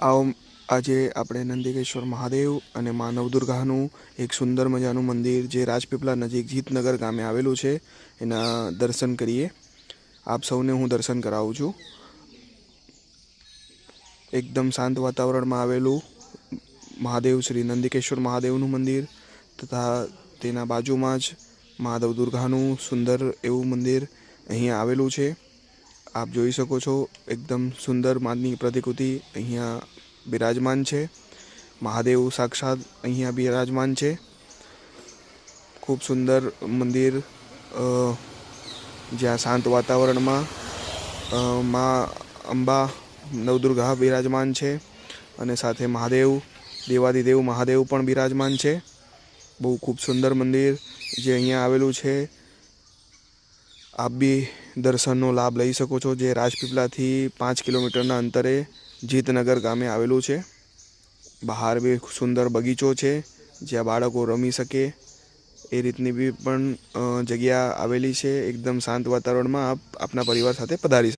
આવો, આજે આપણે નંદિકેશ્વર મહાદેવ અને મા નવદુર્ગાનું એક સુંદર મજાનું મંદિર જે રાજપીપળા નજીક જીતનગર ગામે આવેલું છે, એના દર્શન કરીએ. આપ સૌને હું દર્શન કરાવું છું. એકદમ શાંત વાતાવરણમાં આવેલું મહાદેવ શ્રી નંદિકેશ્વર મહાદેવનું મંદિર તથા તેના બાજુમાં જ મહાદેવ દુર્ગાનું સુંદર એવું મંદિર અહીંયા આવેલું છે. આપ જોઈ શકો છો, એકદમ સુંદર માની પ્રતિકૃતિ અહીંયા બિરાજમાન છે. મહાદેવ સાક્ષાત અહીંયા બિરાજમાન છે. ખૂબ સુંદર મંદિર જ્યાં શાંત વાતાવરણમાં માં અંબા નવદુર્ગા બિરાજમાન છે અને સાથે મહાદેવ, દેવાદિદેવ મહાદેવ પણ બિરાજમાન છે. બહુ ખૂબ સુંદર મંદિર જે અહીંયા આવેલું છે. આપ બી દર્શનનો લાભ લઈ શકો છો જે રાજપીપળાથી પાંચ કિલોમીટરના અંતરે જીતનગર ગામે આવેલું છે. બહાર બી સુંદર બગીચો છે, જ્યાં બાળકો રમી શકે. એ રીતની બી પણ જગ્યા આવેલી છે. એકદમ શાંત વાતાવરણમાં આપ, આપના પરિવાર સાથે પધારી